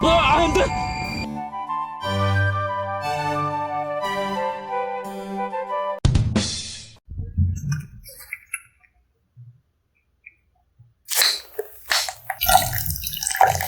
아, 안 돼!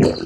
Yeah.